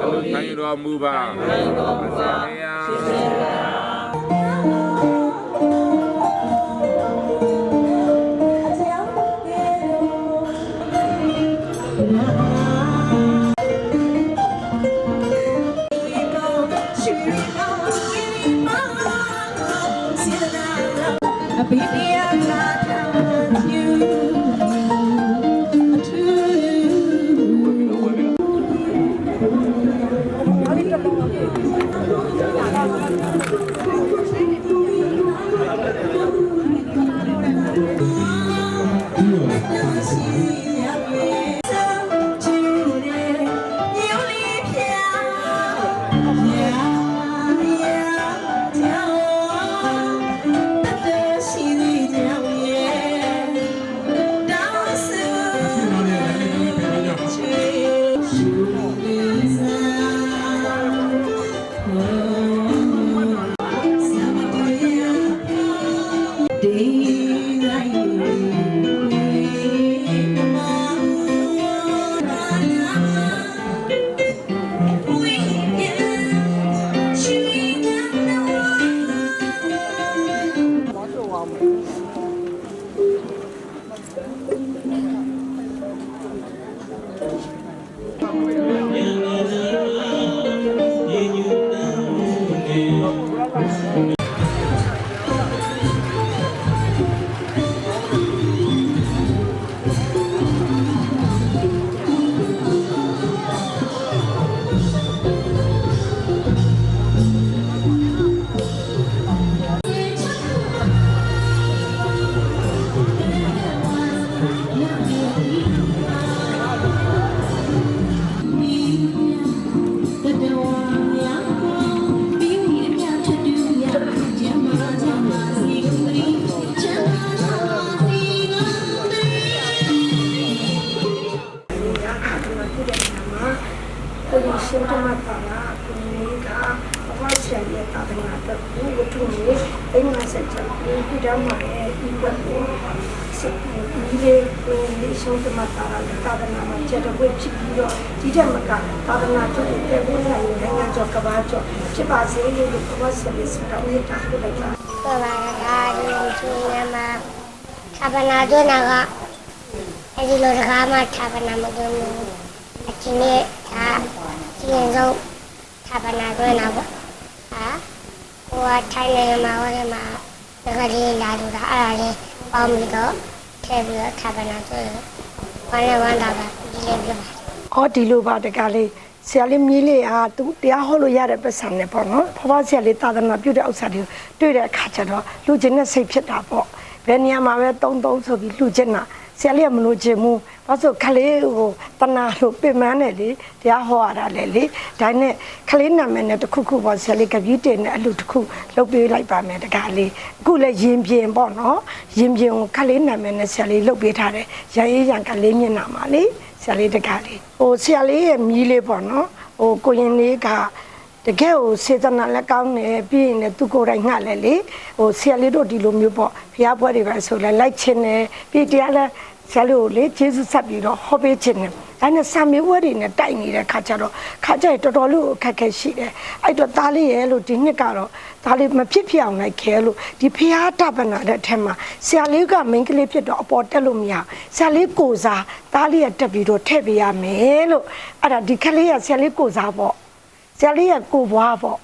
ကံလူတမကုန်ဤခံယူတော်မူပါဆရာ ကို ပြတောင်းမှာရဲ့ဒီဘက်ကိုစစ်ဒီလေကိုလေးရှင်းတတ်မှာပါလားတာသနာမှာချက်တော့ဖြစ်ပြီးတော့ဒီတက်မကတာသနာချုပ်တဲ့ဘုရားရဲ့နိုင်ငံကျော်ကဘာကျော်ဖြစ်ပါစေလို့ဘဝဆရာရဲ့စတောင်းရတာကိုလိုက်ပါပဘာကဒီသူနမသဗ္ဗနာတို့နာကအဲဒီလိုတကားမှသဗ္ဗနာမတို့ဘူးအချင်းနဲ့ဒါကျင်းဆုံးသဗ္ဗနာတို့နာပေါ့ဟာဟိုကထိုင်နေမှာဟိုကမှာ တကလေးလာလို့တာအဲ့ဒါလေးပေါင်းပြီးတော့ထည့်ပြီးတော့သဗ္ဗနာတို့ဘာလဲဝမ်းတာပါဒီလေးပြပါ။အော်ဒီလိုပါတကလေးဆရာလေးမြည်လေးအားသူတရားဟောလို့ရတဲ့ပတ်စံနဲ့ပေါ့နော်။ဖဖဆရာလေးသာသနာပြုတဲ့ဥစ္စာတွေတွေ့တဲ့အခါကျတော့လူချင်းနဲ့စိတ်ဖြစ်တာပေါ့။ဘယ်နေရာမှာပဲတုံတုံဆိုပြီးလူချင်းတာ ဆရာလေးကမလို့ချင်ဘူး။ဘာလို့ခလေးဟိုတနာလို့ပြင်မနဲ့လေတရားဟောရတာလေလေ။ဒါနဲ့ခလေးနာမည်နဲ့တခုခုပေါ့ဆရာလေးကပီးတင်နဲ့အလူတခုလုပ်ပေးလိုက်ပါမယ်တကလေး။အခုလည်းရင်ပြင်ပေါ့နော်။ရင်ပြင်ကိုခလေးနာမည်နဲ့ဆရာလေးလုပ်ပေးထားတယ်။ရရေးရန်ကလေးမျက်နှာမှာလေ။ဆရာလေးတကားလေးဟိုဆရာလေးရဲ့မြီးလေးပေါ့နော်ဟိုကိုရင်လေးကတကယ်ကိုစေတနာလည်းကောင်းတယ်ပြီးရင်လည်းသူကိုယ်တိုင်ငှက်လည်းလေဟိုဆရာလေးတို့ဒီလိုမျိုးပေါ့ဖျားပွဲတွေပဲဆိုလဲလိုက်ချင်းတယ်ပြီးတရားလည်း ဆရာလေးကိုလေကျေးဇူးဆက်ပြီးတော့ဟောပေးခြင်းတယ်ဒါနဲ့စာမေးပွဲတွေနဲ့တိုက်နေတဲ့ခါကျတော့ခါကျရင်တော်တော်လေးကိုအခက်အခဲရှိတယ်အဲ့တော့သားလေးရဲ့လို့ဒီနှစ်ကတော့သားလေးမဖြစ်ဖြစ်အောင်လိုက်ခဲလို့ဒီဖျားတပနာတဲ့အထက်မှာဆရာလေးကမိန်းကလေးဖြစ်တော့အပေါ်တက်လို့မရဆရာလေးကိုစားသားလေးကတက်ပြီးတော့ထည့်ပေးရမယ်လို့အဲ့ဒါဒီခလေးကဆရာလေးကိုစားပေါ့ဆရာလေးကကိုဘွားပေါ့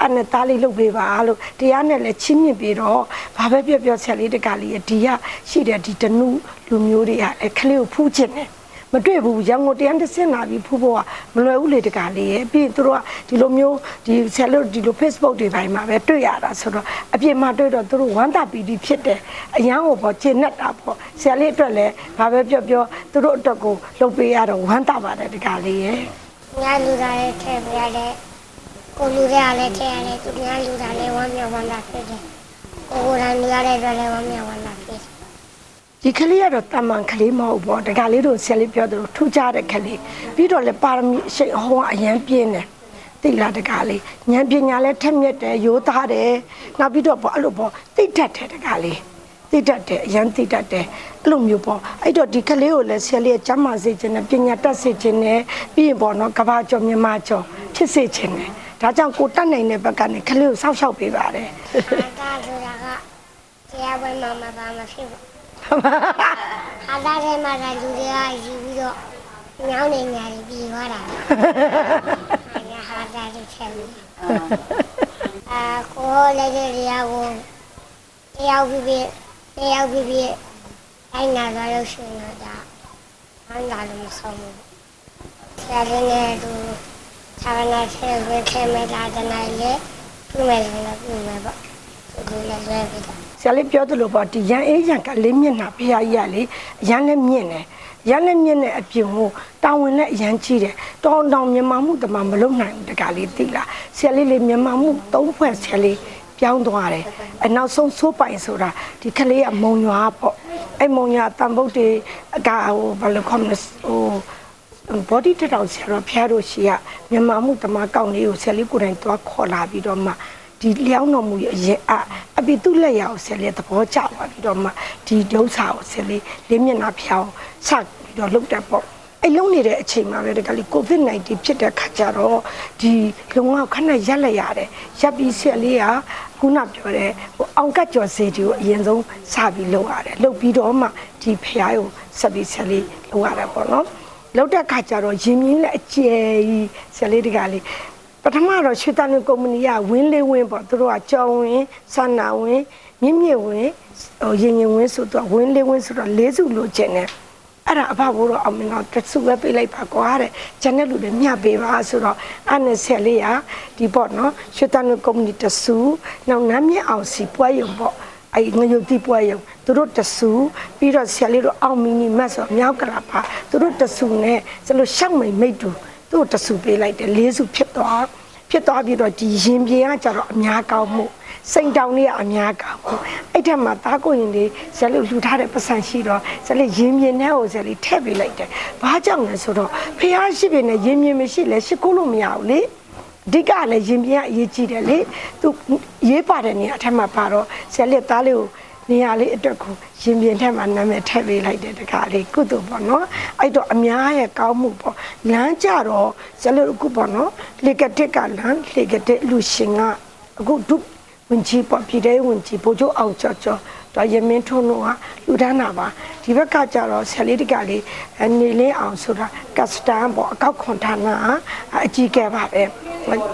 အဲ့နဲ့သားလေးလုပ်ပေးပါလို့တရားနဲ့လည်းချင်းမြင့်ပြီးတော့ဘာပဲပြောပြောဆက်လေးတကလေးဒီကရှိတဲ့ဒီတနုလူမျိုးတွေကလည်းခလေးကိုဖူးချင်တယ်မတွေ့ဘူးရန်ကုန်တရားတစ်စင်လာပြီးဖူးဖို့ကမလွယ်ဘူးလေတကလေးရဲ့ပြီးရင်သူတို့ကဒီလိုမျိုးဒီဆက်လို့ဒီလို Facebook တွေပိုင်းမှာပဲတွေ့ရတာဆိုတော့အပြင်မှာတွေ့တော့သူတို့ဝမ်းသာပီတိဖြစ်တယ်အရန်ကိုပေါ့ကျင့်냈တာပေါ့ဆရာလေးအတွက်လည်းဘာပဲပြောပြောသူတို့အတွက်ကိုလုပ်ပေးရတော့ဝမ်းသာပါတယ်တကလေးရဲ့။ညာလူတာလည်းထည့်ပြရတယ်။ ကိုလူတွေကလည်းထည့်ရတယ်။သူညာလူတာလည်းဝမ်းမြောက်ဝမ်းသာဖြစ်တယ်။ကိုကိုယ်တိုင်လူရတဲ့အတွက်လည်းဝမ်းမြောက်ဝမ်းသာဖြစ်တယ်ဒီကလေးကတော့တမန်ကလေးမဟုတ်ဘောတကလေးတို့ဆယ်လေးပြောသလိုထူးခြားတဲ့ကလေးပြီးတော့လည်းပါရမီအရှိန်အဟောင်းအရန်ပြင်းတယ်သိလားတကလေးဉာဏ်ပညာလည်းထက်မြက်တယ်ရိုးသားတယ်နောက်ပြီးတော့ဘောအဲ့လိုဘောသိတတ်တယ်တကလေးသိတတ်တယ်အရန်သိတတ်တယ်အဲ့လိုမျိုးပေါ့အဲ့တော့ဒီကလေးကိုလည်းဆရာလေးကကျမ်းမာစေခြင်းနဲ့ပညာတတ်စေခြင်းနဲ့ပြီးရင်ပေါ့နော်ကဘာကျော်မြန်မာကျော်ဖြစ်စေခြင်းနဲ့ ဒါကြောင့်ကိုတတ်နိုင်တဲ့ဘက်ကနေကလေးကိုစောင့်ရှောက်ပေးပါတယ်အာတာဆိုတာကတရားပွဲမှာမပါမဖြစ်ဘူးအာတာထဲမှာကလူတွေကယူပြီးတော့ညောင်းနေညာပြီးပြီးသွားတာအာညာဟာတာတွေချက်လို့အာကိုလည်းတဲ့တရားကိုတရားပြီးပြီးတရားပြီးပြီးအဲ့နာတော့လို့ရှိရင်တော့အန်လာလို့မဆုံးဘူးဆရာလေးနဲ့သူ သာဝနာဆဲဝဲခဲမဲ့တာတနိုင်လေပြုမယ်ဆိုတော့ပြုမယ်ပေါ့ဒီလိုလည်းလွဲပြီးတော့ဆရာလေးပြောသလိုပေါ့ဒီရန်အေးရန်ကလေးမျက်နှာဖရာကြီးကလေရန်လည်းမြင့်တယ်ရန်လည်းမြင့်တဲ့အပြင်ကိုတာဝန်လည်းအရန်ကြီးတယ်တောင်းတောင်းမြန်မာမှုတမမလုံနိုင်ဘူးတကလေးသိလားဆရာလေးလေးမြန်မာမှုသုံးဖွဲ့ဆရာလေးပြောင်းသွားတယ်အနောက်ဆုံးဆိုးပိုင်ဆိုတာဒီကလေးကမုံရွာပေါ့အဲ့မုံရွာတန်ဗုဒ္ဓေအကဟိုဘာလို့ခေါမလဲဟို body တက်တော့ဆရာတော်ဖျားတို့ရှိကမြန်မာမှုတမကောက်လေးကိုဆရာလေးကိုယ်တိုင်သွားခေါ်လာပြီးတော့မှဒီလျောင်းတော်မူရဲ့အရင်အအပိသူလက်ရအောင်ဆရာလေးသဘောကျသွားပြီးတော့မှဒီဒုစရကိုဆရာလေးလေးမျက်နှာဖျားအောင်စပြီးတော့လုပ်တက်ပေါ့အဲ့လုံးနေတဲ့အချိန်မှာပဲတကယ်ကိုဗစ် -19 ဖြစ်တဲ့ခါကျတော့ဒီလုံအောင်ခဏရက်လက်ရတယ်ရက်ပြီးဆရာလေးကခုနပြောတဲ့ဟိုအောင်ကတ်ကျော်စေတီကိုအရင်ဆုံးစပြီးလုပ်ရတယ်လုပ်ပြီးတော့မှဒီဖျားကိုဆက်ပြီးဆရာလေးလုပ်ရတယ်ပေါ့နော် လောက်တဲ့ခါကျတော့ရင်မြင်းလက်အကျယ်ကြီးဆရာလေးတကလေးပထမတော့ရွှေတန်ကုမ္ပဏီကဝင်းလေးဝင်းပေါ့သူတို့ကကြောင်ဝင်းဆန္နာဝင်းမြင့်မြင့်ဝင်းဟိုရင်ရင်ဝင်းဆိုတော့ဝင်းလေးဝင်းဆိုတော့လေးစုလိုချင်တယ်အဲ့ဒါအဖဘိုးတော့အောင်မင်းတော့တစ်စုပဲပေးလိုက်ပါကွာတဲ့ကျန်တဲ့လူတွေမျှပေးပါဆိုတော့အဲ့နဲ့ဆယ်လေးကဒီပေါ့နော်ရွှေတန်ကုမ္ပဏီတစ်စုနောက်နမ်းမြင့်အောင်စီပွဲရုံပေါ့အဲ့ငရုတ်တိပွဲရုံ သူတို့တဆူပြီးတော့ဆရာလေးတို့အောင်မီနီမတ်ဆိုမြောက်ကလာပါသူတို့တဆူနဲ့ကျလို့ရှောက်မိန်မိတ်တူသူတို့တဆူပေးလိုက်တယ်လေးစုဖြစ်သွားဖြစ်သွားပြီးတော့ဒီရင်ပြေကကြတော့အများကောင်းမှုစိန်တောင်လေးကအများကောင်းမှုအဲ့ထက်မှာတားကိုရင်လေးဆရာလေးလှူထားတဲ့ပတ်စံရှိတော့ဆရာလေးရင်ပြင်းနဲ့ကိုဆရာလေးထည့်ပေးလိုက်တယ်ဘာကြောင့်လဲဆိုတော့ဖះရှိပြီနဲ့ရင်ပြင်းမရှိလဲရှိခိုးလို့မရဘူးလေအဓိကလည်းရင်ပြန်အရေးကြီးတယ်လေသူရေးပါတဲ့နေရာအထက်မှာပါတော့ဆယ်လက်သားလေးကို နေရာလေးအတွက်ကိုရင်ပြန်ထက်မှာနာမည်ထည့်ပေးလိုက်တဲ့တကားလေးကုသိုလ်ပေါ့နော်အဲ့တော့အများရဲ့ကောင်းမှုပေါ့လမ်းကြတော့ဆယ်လက်အခုပေါ့နော်လေကတစ်ကလမ်းလေကတစ်လူရှင်ကအခုဒုဝင်ကြီးပေါ့ပြည်တဲ့ဝင်ကြီးဘိုးချုပ်အောင်ကျော်ကျော်တော့ရမင်းထုံးတို့ကလူဒန်းတာပါဒီဘက်ကကြတော့ဆယ်လေးတကလေးနေလင်းအောင်ဆိုတာကတ်စတန်ပေါ့အကောက်ခွန်ဌာနအကြီးကဲပါပဲ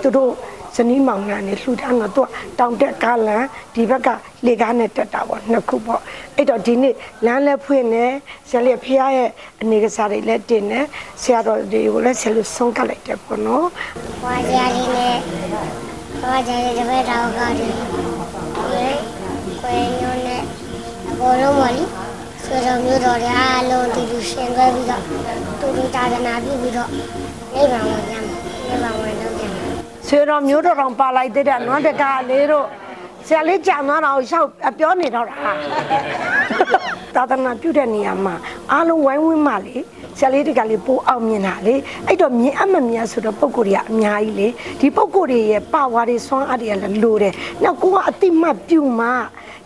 သူတို့ ဇနီးမောင်နှံနေလှူဒန်းတော့သူကတောင်တက်ကားလန်ဒီဘက်ကလေကားနဲ့တက်တာပေါ့နှစ်ခုပေါ့အဲ့တော့ဒီနေ့လမ်းလည်းဖွင့်နေဆယ်လေးဖះရဲ့အနေကစားတွေလည်းတင်နေဆရာတော်တွေကိုလည်းဆယ်လို့ဆုံးကပ်လိုက်တယ်ပေါ့နော်ဘွားကြားလေးနဲ့ဘွားကြားလေးတစ်ပတ်တော့ကောက်တယ်ဒီကိုယ်ညိုးနဲ့အပေါ်လုံးမလီဆွေတော်မျိုးတော်တွေအားလုံးတူတူရှင်သွဲပြီးတော့တူတူတာသနာပြုပြီးတော့နိဗ္ဗာန်ဝင်ကြမယ်နိဗ္ဗာန်ဝင်တော့ကြမယ် ဆွေတော်မျိုးတော်တော်ပါလိုက်တဲ့နွမ်းတကားလေးတို့ဆရာလေးကြာသွားတော့ရှောက်ပြောနေတော့တာသာသနာပြုတဲ့နေရာမှာအားလုံးဝိုင်းဝန်းမှလေဆရာလေးတကလေးပိုးအောင်မြင်တာလေအဲ့တော့မြင်အမမြင်ဆိုတော့ပုံကိုယ်တွေကအများကြီးလေဒီပုံကိုယ်တွေရဲ့ပါဝါတွေဆွမ်းအားတွေကလည်းလိုတယ်နောက်ကိုကအတိမတ်ပြုမှ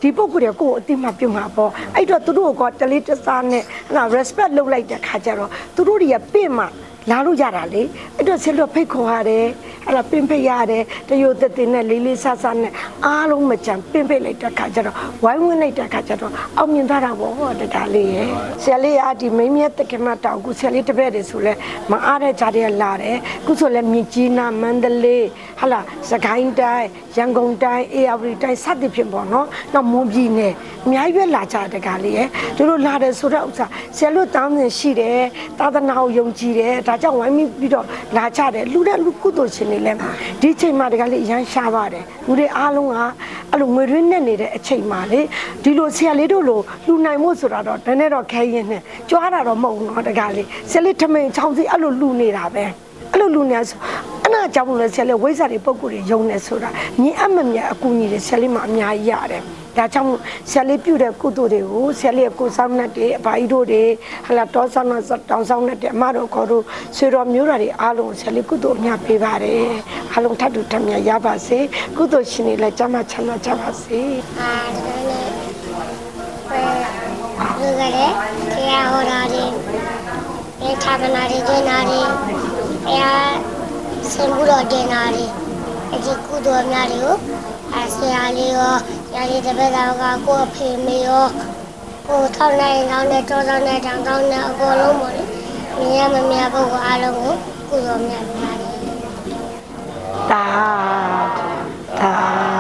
ဒီပုံကိုယ်တွေကိုယ်အတိမတ်ပြုမှာပေါ့အဲ့တော့သူတို့ကတလေးတစားနဲ့ဟလာ respect လုပ်လိုက်တဲ့ခါကျတော့သူတို့တွေကပြင့်မှလာလို့ရတာလေအဲ့တော့ဆင်လို့ဖိတ်ခေါ်ရတယ် အဲ့ဒါပင်ဖိတ်ရတယ်တရိုးတက်တင်နဲ့လေးလေးဆဆနဲ့အားလုံးမကြံပင်ဖိတ်လိုက်တဲ့ခါကျတော့ဝိုင်းဝန်းလိုက်တဲ့ခါကျတော့အောင်မြင်သွားတာပေါ့တဒါလေးရဲ့ဆရာလေးကဒီမိန်းမြတ်တက္ကမတောင်ကူဆရာလေးတပည့်တွေဆိုလဲမအားတဲ့ကြားတဲ့လာတယ်ခုဆိုလဲမြစ်ကြီးနားမန္တလေးဟာလာစကိုင်းတိုင်းရန်ကုန်တိုင်းအေရဝတီတိုင်းစသဖြင့်ပေါ့နော်နောက်မွန်ပြည်နယ်အများကြီးပဲလာကြတဲ့ကားလေးရဲ့တို့တို့လာတယ်ဆိုတော့ဥစ္စာဆရာလို့တောင်းနေရှိတယ်သာသနာကိုယုံကြည်တယ်ဒါကြောင့်ဝိုင်းပြီးတော့လာကြတယ်လူတဲ့လူကုသိုလ်ရှင်တွေလည်းဒီချိန်မှာတကလေးအရန်ရှားပါတယ်လူတွေအားလုံးကအဲ့လိုငွေရင်းနဲ့နေတဲ့အချိန်မှာလေဒီလိုဆရာလေးတို့လိုလူနိုင်မှုဆိုတာတော့နည်းနည်းတော့ခဲရင်နဲ့ကြွားတာတော့မဟုတ်ဘူးနော်တကလေးဆရာလေးထမင်းချောင်းစီအဲ့လိုလူနေတာပဲအဲ့လိုလူနေဆိုအနာကြောင့်လို့လဲဆရာလေးဝိဇ္ဇာတွေပုံကိုယ်တွေယုံနေဆိုတာမြင်အပ်မမြတ်အကူကြီးတွေဆရာလေးမှအများကြီးရတယ် ဒါကြောင့်ဆရာလေးပြုတဲ့ကုသိုလ်တွေကိုဆရာလေးကိုဆောင်နဲ့တဲ့အဘာကြီးတို့တွေဟလာတောဆောင်နဲ့တောင်ဆောင်နဲ့တဲ့အမတို့ခေါ်တို့ဆွေတော်မျိုးတော်တွေအားလုံးဆရာလေးကုသိုလ်အများပေးပါတယ်အားလုံးထပ်တူထပ်မြတ်ရပါစေကုသိုလ်ရှင်တွေလည်းကျမ်းမချမ်းသာကြပါစေအာဒါနဲ့ဘခဲ့တယ်တရားဟောတာတွေဘယ်ဌာနတွေတွင်တာတွေဘုရားဆင်မှုတော်တင်တာတွေအဒီကုသိုလ်များတွေကို အဆရာလေးရောယာလေးတပည့်တော်ကကိုအဖေမေရောကိုထောက်နိုင်တော့နဲ့တောတော့နဲ့တောင်တော့နဲ့အကုန်လုံးပေါ့လေမြင်ရမမြပုဂ္ဂိုလ်အားလုံးကိုကုသိုလ်များပါတယ်သာသာ